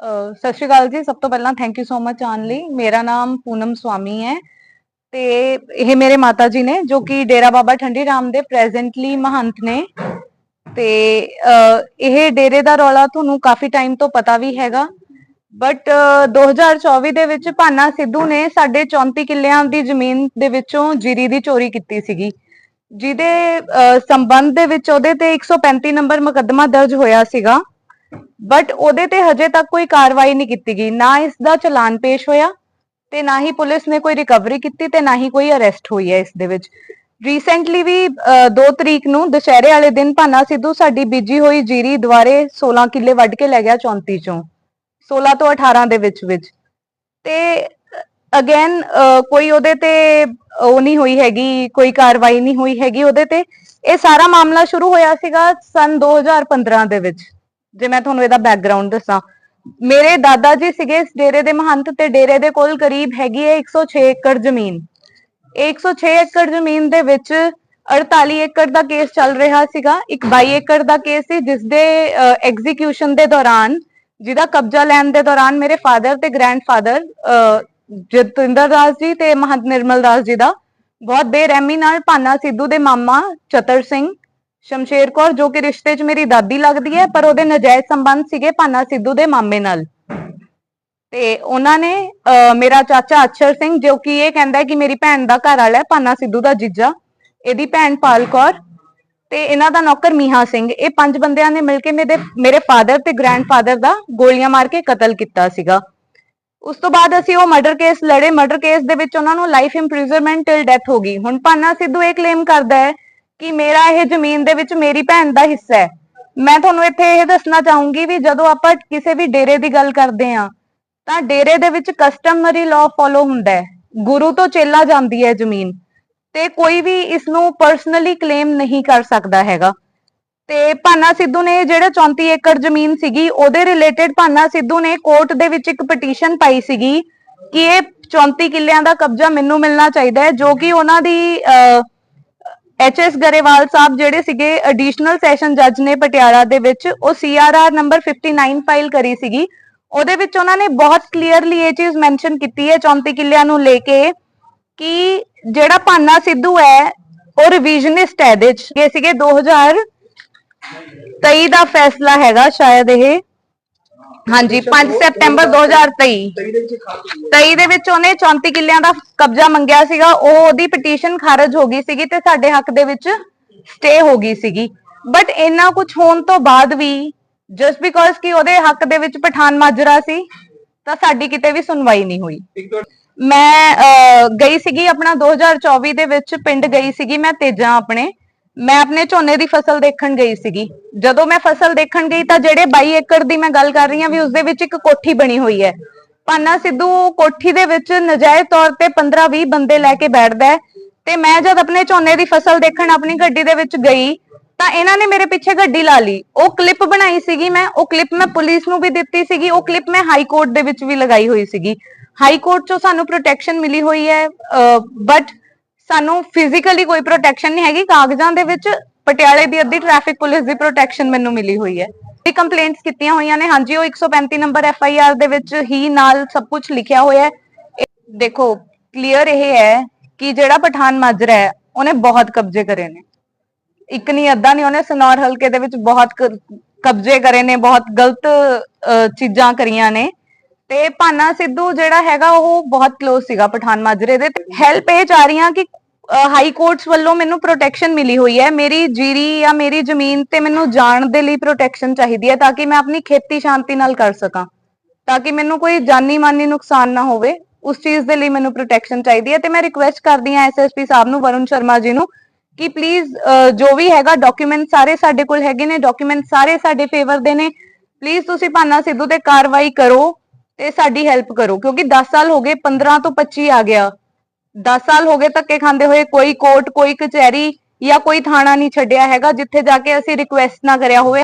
ਸਤਿ ਸ਼੍ਰੀ ਅਕਾਲ ਜੀ। ਸਭ ਤੋਂ ਪਹਿਲਾਂ ਥੈਂਕ ਯੂ ਸੋ ਮਚ ਆਉਣ ਲਈ। ਮੇਰਾ ਨਾਮ ਪੂਨਮ ਸਵਾਮੀ ਹੈ ਤੇ ਇਹ ਮੇਰੇ ਮਾਤਾ ਜੀ ਨੇ, ਜੋ ਕਿ ਡੇਰਾ ਬਾਬਾ ਠੰਡੀ ਰਾਮ ਦੇ ਪ੍ਰੈਜ਼ੈਂਟਲੀ ਮਹੰਤ ਨੇ। ਤੇ ਇਹ ਡੇਰੇ ਦਾ ਰੌਲਾ ਤੁਹਾਨੂੰ ਕਾਫੀ ਟਾਈਮ ਤੋਂ ਪਤਾ ਵੀ ਹੈਗਾ। ਬਟ 2024 ਦੇ ਵਿੱਚ ਭਾਨਾ ਸਿੱਧੂ ਨੇ ਸਾਡੇ 34 ਕਿੱਲਿਆਂ ਦੀ ਜ਼ਮੀਨ ਦੇ ਵਿੱਚੋਂ ਜੀਰੀ ਦੀ ਚੋਰੀ ਕੀਤੀ ਸੀਗੀ। ਜਿਹਦੇ ਸੰਬੰਧ ਦੇ ਵਿੱਚ ਉਹਦੇ ਤੇ 135 ਨੰਬਰ ਮੁਕੱਦਮਾ ਦਰਜ ਹੋਇਆ ਸੀਗਾ। ਬਟ ਉਹਦੇ ਤੇ ਹਜੇ ਤੱਕ ਕੋਈ ਕਾਰਵਾਈ ਨਹੀਂ ਕੀਤੀ ਗਈ। ਨਾ ਇਸ ਦਾ ਚਲਾਨ ਪੇਸ਼ ਹੋਇਆ ਤੇ ਨਾ ਹੀ ਪੁਲਿਸ ਨੇ ਕੋਈ ਰਿਕਵਰੀ ਕੀਤੀ ਤੇ ਨਾ ਹੀ ਕੋਈ ਅਰੈਸਟ ਹੋਈ ਹੈ ਇਸ ਦੇ ਵਿੱਚ। ਰੀਸੈਂਟਲੀ ਵੀ 2 ਤਰੀਕ ਨੂੰ ਦੁਸ਼ਹਿਰੇ ਵਾਲੇ ਦਿਨ ਭਾਨਾ ਸਿੱਧੂ ਸਾਡੀ ਬੀਜੀ ਹੋਈ ਜੀਰੀ ਦੁਆਰੇ 16 ਕਿੱਲੇ ਵੱਢ ਕੇ ਲੈ ਗਿਆ 34 ਚੋਂ 16 ਤੋਂ 18 ਦੇ ਵਿੱਚ ਵਿੱਚ। ਤੇ ਅਗੇਨ ਕੋਈ ਉਹਦੇ ਤੇ ਉਹ ਨਹੀਂ ਹੋਈ ਹੈਗੀ, ਕੋਈ ਕਾਰਵਾਈ ਨਹੀਂ ਹੋਈ ਹੈਗੀ ਉਹਦੇ ਤੇ। ਇਹ ਸਾਰਾ ਮਾਮਲਾ ਸ਼ੁਰੂ ਹੋਇਆ ਸੀਗਾ ਸਨ 2015 ਦੇ ਵਿੱਚ। ਜੇ ਮੈਂ ਤੁਹਾਨੂੰ ਇਹਦਾ ਬੈਕਗ੍ਰਾਉਂਡ ਦੱਸਾਂ। ਮੇਰੇ ਦਾਦਾ ਜੀ ਸੀਗੇ ਇਸ ਡੇਰੇ ਦੇ ਮਹੰਤ ਤੇ ਡੇਰੇ ਦੇ ਕੋਲ ਕਰੀਬ ਹੈਗੀ ਹੈ 106 ਏਕੜ ਜ਼ਮੀਨ। 106 ਏਕੜ ਜ਼ਮੀਨ ਦੇ ਵਿੱਚ 48 ਏਕੜ ਦਾ ਕੇਸ ਚੱਲ ਰਿਹਾ ਸੀਗਾ। ਇੱਕ 22 ਏਕੜ ਦਾ ਕੇਸ ਸੀ, ਜਿਸ ਦੇ ਐਗਜ਼ੀਕਿਊਸ਼ਨ ਦੇ ਦੌਰਾਨ, ਜਿਹਦਾ ਕਬਜ਼ਾ ਲੈਣ ਦੇ ਦੌਰਾਨ ਮੇਰੇ ਫਾਦਰ ਤੇ ਗ੍ਰੈਂਡਫਾਦਰ ਜਤਿੰਦਰ ਦਾਸ ਜੀ ਤੇ ਮਹੰਤ ਨਿਰਮਲ ਦਾਸ ਜੀ ਦਾ ਬਹੁਤ ਬੇਰਹਿਮੀ ਨਾਲ ਭਾਨਾ ਸਿੱਧੂ ਦੇ ਮਾਮਾ ਚਤਰ ਸਿੰਘ ਸ਼ਮਸ਼ੇਰ ਕੌਰ, ਜੋ ਕਿ ਰਿਸ਼ਤੇ 'ਚ ਮੇਰੀ ਦਾਦੀ ਲੱਗਦੀ ਹੈ, ਪਰ ਉਹਦੇ ਨਜਾਇਜ਼ ਸੰਬੰਧ ਸੀਗੇ ਭਾਨਾ ਸਿੱਧੂ ਦੇ ਮਾਮੇ ਨਾਲ। ਤੇ ਉਹਨਾਂ ਨੇ ਮੇਰਾ ਚਾਚਾ ਅਛਰ ਸਿੰਘ, ਜੋ ਕਿ ਇਹ ਕਹਿੰਦਾ ਕਿ ਮੇਰੀ ਭੈਣ ਦਾ ਘਰ ਵਾਲਾ ਹੈ, ਭਾਨਾ ਸਿੱਧੂ ਦਾ ਜੀਜਾ, ਇਹਦੀ ਭੈਣ ਪਾਲ ਕੌਰ ਤੇ ਇਹਨਾਂ ਦਾ ਨੌਕਰ ਮੀਹਾ ਸਿੰਘ। ਇਹ ਪੰਜ ਬੰਦਿਆਂ ਨੇ ਮਿਲ ਕੇ ਮੇਰੇ ਮੇਰੇ ਫਾਦਰ ਤੇ ਗ੍ਰੈਂਡਫਾਦਰ ਦਾ ਗੋਲੀਆਂ ਮਾਰ ਕੇ ਕਤਲ ਕੀਤਾ ਸੀਗਾ। ਉਸ ਤੋਂ ਬਾਅਦ ਅਸੀਂ ਉਹ ਮਰਡਰ ਕੇਸ ਲੜੇ। ਮਰਡਰ ਕੇਸ ਦੇ ਵਿੱਚ ਉਹਨਾਂ ਨੂੰ ਲਾਈਫ ਇੰਪ੍ਰਿਜ਼ਨਮੈਂਟ ਟਿਲ ਡੈਥ ਹੋ ਗਈ। ਹੁਣ ਭਾਨਾ ਸਿੱਧੂ ਇਹ ਕਲੇਮ ਕਰਦਾ ਹੈ ਕਿ ਮੇਰਾ ਇਹ ਜ਼ਮੀਨ ਦੇ ਵਿੱਚ ਮੇਰੀ ਭੈਣ ਦਾ ਹਿੱਸਾ ਹੈ। ਮੈਂ ਤੁਹਾਨੂੰ ਇੱਥੇ ਇਹ ਦੱਸਣਾ ਚਾਹੂੰਗੀ ਵੀ ਜਦੋਂ ਆਪਾਂ ਕਿਸੇ ਵੀ ਡੇਰੇ ਦੀ ਗੱਲ ਕਰਦੇ ਹਾਂ, ਤਾਂ ਡੇਰੇ ਦੇ ਵਿੱਚ ਕਸਟਮਰੀ ਲਾਅ ਫੋਲੋ ਹੁੰਦਾ ਹੈ। ਗੁਰੂ ਤੋਂ ਚੇਲਾ ਜਾਂਦੀ ਹੈ ਜ਼ਮੀਨ ਤੇ ਕੋਈ ਵੀ ਇਸ ਨੂੰ ਪਰਸਨਲੀ ਕਲੇਮ ਨਹੀਂ ਕਰ ਸਕਦਾ ਹੈਗਾ। ਤੇ ਭਾਨਾ ਸਿੱਧੂ ਨੇ ਜਿਹੜਾ 34 ਏਕੜ ਜ਼ਮੀਨ ਸੀਗੀ, ਉਹਦੇ ਰਿਲੇਟਡ ਭਾਨਾ ਸਿੱਧੂ ਨੇ ਕੋਰਟ ਦੇ ਵਿੱਚ ਇੱਕ ਪਟੀਸ਼ਨ ਪਾਈ ਸੀਗੀ ਕਿ ਇਹ 34 ਕਿੱਲਿਆਂ ਦਾ ਕਬਜ਼ਾ ਮੈਨੂੰ ਮਿਲਣਾ ਚਾਹੀਦਾ ਹੈ, ਜੋ ਕਿ ਉਹਨਾਂ ਦੀ ਐਚ ਐਸ ਗਰੇਵਾਲ ਸਾਹਿਬ ਜਿਹੜੇ ਸੀਗੇ ਐਡੀਸ਼ਨਲ ਸੈਸ਼ਨ ਜੱਜ ਨੇ ਪਟਿਆਲਾ ਦੇ ਵਿੱਚ, ਉਹ ਸੀਆਰਆਰ ਨੰਬਰ 59 ਫਾਈਲ ਕਰੀ ਸੀਗੀ। ਉਹਦੇ ਵਿੱਚ ਉਹਨਾਂ ਨੇ ਬਹੁਤ ਕਲੀਅਰਲੀ ਇਹ ਚੀਜ਼ ਮੈਂਸ਼ਨ ਕੀਤੀ ਹੈ 34 ਕਿੱਲਿਆਂ ਨੂੰ ਲੈ ਕੇ ਕਿ ਜਿਹੜਾ ਭਾਨਾ ਸਿੱਧੂ ਹੈ, ਉਹ ਰਿਵੀਜ਼ਨਿਸਟ ਹੈ ਇਹਦੇ ਚ ਇਹ ਸੀਗੇ 2023 ਦਾ ਫੈਸਲਾ ਹੈਗਾ ਸ਼ਾਇਦ ਇਹ। ਹਾਂਜੀ 5 ਸਤੰਬਰ 2023 23 ਦੇ ਵਿੱਚ ਉਹਨੇ 34 ਕਿੱਲਿਆਂ ਦਾ ਕਬਜ਼ਾ ਮੰਗਿਆ ਸੀਗਾ। ਉਹ ਉਹਦੀ ਪਟੀਸ਼ਨ ਖਾਰਜ ਹੋ ਗਈ ਸੀਗੀ ਤੇ ਸਾਡੇ ਹੱਕ ਦੇ ਵਿੱਚ ਸਟੇ ਹੋ ਗਈ ਸੀਗੀ। ਬਟ ਇੰਨਾ ਕੁਝ ਹੋਣ ਤੋਂ ਬਾਅਦ ਵੀ ਜਸਟ ਬਿਕੋਜ਼ ਕਿ ਉਹਦੇ ਹੱਕ ਦੇ ਵਿੱਚ ਪਠਾਨ ਮਾਜਰਾ ਸੀ ਤਾਂ ਸਾਡੀ ਕਿਤੇ ਵੀ ਸੁਣਵਾਈ ਨਹੀਂ ਹੋਈ। ਮੈਂ ਗਈ ਸੀਗੀ ਆਪਣਾ 2024 ਦੇ ਵਿੱਚ ਪਿੰਡ ਗਈ ਸੀਗੀ ਮੈਂ ਤੇਜਾਂ ਆਪਣੇ। ਮੈਂ ਆਪਣੇ ਝੋਨੇ ਦੀ ਫਸਲ ਦੇਖਣ ਗਈ ਸੀਗੀ। ਜਦੋਂ ਮੈਂ ਫਸਲ ਦੇਖਣ ਗਈ ਤਾਂ ਜਿਹੜੇ 22 ਏਕੜ ਦੀ ਮੈਂ ਗੱਲ ਕਰ ਰਹੀ ਹਾਂ ਵੀ ਉਸ ਦੇ ਵਿੱਚ ਇੱਕ ਕੋਠੀ ਬਣੀ ਹੋਈ ਹੈ। ਪਾਨਾ ਸਿੱਧੂ ਕੋਠੀ ਦੇ ਵਿੱਚ ਨਜਾਇਜ਼ ਤੌਰ ਤੇ 15-20 ਬੰਦੇ ਲੈ ਕੇ ਬੈਠਦਾ ਹੈ ਤੇ ਮੈਂ ਜਦ ਆਪਣੇ ਝੋਨੇ ਦੀ ਫਸਲ ਦੇਖਣ ਆਪਣੀ ਗੱਡੀ ਦੇ ਵਿੱਚ ਗਈ ਤਾਂ ਇਹਨਾਂ ਨੇ ਮੇਰੇ ਪਿੱਛੇ ਗੱਡੀ ਲਾ ਲਈ। ਉਹ ਕਲਿੱਪ ਬਣਾਈ ਸੀਗੀ ਮੈਂ, ਉਹ ਕਲਿੱਪ ਮੈਂ ਪੁਲਿਸ ਨੂੰ ਵੀ ਦਿੱਤੀ ਸੀਗੀ, ਉਹ ਕਲਿੱਪ ਮੈਂ ਹਾਈ ਕੋਰਟ ਦੇ ਵਿੱਚ ਵੀ ਲਗਾਈ ਹੋਈ ਸੀਗੀ। ਹਾਈ ਕੋਰਟ ਚੋਂ ਸਾਨੂੰ ਪ੍ਰੋਟੈਕਸ਼ਨ ਮਿਲੀ ਹੋਈ ਹੈ ਬਟ ਸਾਨੂੰ ਫਿਜ਼ੀਕਲੀ ਕੋਈ ਪ੍ਰੋਟੈਕਸ਼ਨ ਨਹੀਂ ਹੈਗੀ। ਕਾਗਜ਼ਾਂ ਦੇ ਵਿੱਚ ਪਟਿਆਲੇ ਦੀ ਅੱਧੀ ਟ੍ਰੈਫਿਕ ਪੁਲਿਸ ਦੀ ਪ੍ਰੋਟੈਕਸ਼ਨ ਮੈਨੂੰ ਮਿਲੀ ਹੋਈ ਹੈ। ਇਹ ਕੰਪਲੇਂਟਸ ਕੀਤੀਆਂ ਹੋਈਆਂ ਨੇ। ਹਾਂਜੀ, ਉਹ 135 ਨੰਬਰ ਐਫ ਆਈ ਆਰ ਦੇ ਵਿੱਚ ਹੀ ਨਾਲ ਸਭ ਕੁਝ ਲਿਖਿਆ ਹੋਇਆ ਹੈ। ਦੇਖੋ ਕਲੀਅਰ ਇਹ ਹੈ ਕਿ ਜਿਹੜਾ ਪਠਾਨ ਮਾਜਰਾ ਹੈ, ਉਹਨੇ ਬਹੁਤ ਕਬਜ਼ੇ ਕਰੇ ਨੇ। ਇੱਕ ਨਹੀਂ, ਅੱਧਾ ਨਹੀਂ, ਉਹਨੇ ਸਨੌਰ ਹਲਕੇ ਦੇ ਵਿੱਚ ਬਹੁਤ ਕਬਜ਼ੇ ਕਰੇ ਨੇ, ਬਹੁਤ ਗਲਤ ਚੀਜ਼ਾਂ ਕਰੀਆਂ ਨੇ। ਤੇ ਭਾਨਾ ਸਿੱਧੂ ਜਿਹੜਾ ਹੈਗਾ ਉਹ ਬਹੁਤ ক্লোਜ਼ ਸੀਗਾ ਪਠਾਨ ਮਾਜਰੇ ਦੇ ਹੈਲਪ ਇਹ ਚਾਹ ਰਹੀ ਹਾਂ ਕਿ ਹਾਈ ਕੋਰਟਸ ਵੱਲੋਂ ਮੈਨੂੰ ਪ੍ਰੋਟੈਕਸ਼ਨ ਮਿਲੀ ਹੋਈ ਹੈ, ਮੇਰੀ ਜੀਰੀ ਜਾਂ ਮੇਰੀ ਜ਼ਮੀਨ ਤੇ ਮੈਨੂੰ ਜਾਣ ਦੇ ਲਈ ਪ੍ਰੋਟੈਕਸ਼ਨ ਚਾਹੀਦੀ ਹੈ ਤਾਂ ਕਿ ਮੈਂ ਆਪਣੀ ਖੇਤੀ ਸ਼ਾਂਤੀ ਨਾਲ ਕਰ ਸਕਾਂ, ਤਾਂ ਕਿ ਮੈਨੂੰ ਕੋਈ ਜਾਨੀ ਮਾਨੀ ਨੁਕਸਾਨ ਨਾ ਹੋਵੇ, ਉਸ ਚੀਜ਼ ਦੇ ਲਈ ਮੈਨੂੰ ਪ੍ਰੋਟੈਕਸ਼ਨ ਚਾਹੀਦੀ ਹੈ ਤੇ ਮੈਂ ਰਿਕੁਐਸਟ ਕਰਦੀ ਹਾਂ ਐਸਐਸਪੀ ਸਾਹਿਬ ਨੂੰ, ਵਰੁਣ ਸ਼ਰਮਾ ਜੀ ਨੂੰ ਕਿ ਪਲੀਜ਼ ਜੋ ਵੀ ਹੈਗਾ ਡਾਕੂਮੈਂਟ ਸਾਰੇ ਸਾਡੇ ਕੋਲ ਹੈਗੇ ਨੇ ਡਾਕੂਮੈਂਟ ਸਾਰੇ ਸਾਡੇ ਫੇਵਰ ਦੇ ਨੇ ਪਲੀਜ਼ ਤੁਸੀਂ ਭਾਨਾ ਸਿੱਧੂ ਤੇ ਕਾਰਵਾਈ ਕਰੋ ਤੇ ਸਾਡੀ ਹੈਲਪ ਕਰੋ, ਕਿਉਂਕਿ 10 ਸਾਲ ਹੋ ਗਏ 15 ਤੋਂ 25 ਆ ਗਿਆ। 10 ਸਾਲ ਹੋ ਗਏ ਧੱਕੇ ਖਾਂਦੇ ਹੋਏ, ਕੋਈ ਕੋਰਟ ਕੋਈ ਕਚਹਿਰੀ ਜਾਂ ਕੋਈ ਥਾਣਾ ਨਹੀਂ ਛੱਡਿਆ ਹੈਗਾ, ਜਿੱਥੇ ਜਾ ਕੇ ਅਸੀਂ ਰਿਕੁਐਸਟ ਨਾ ਕਰਿਆ ਹੋਵੇ।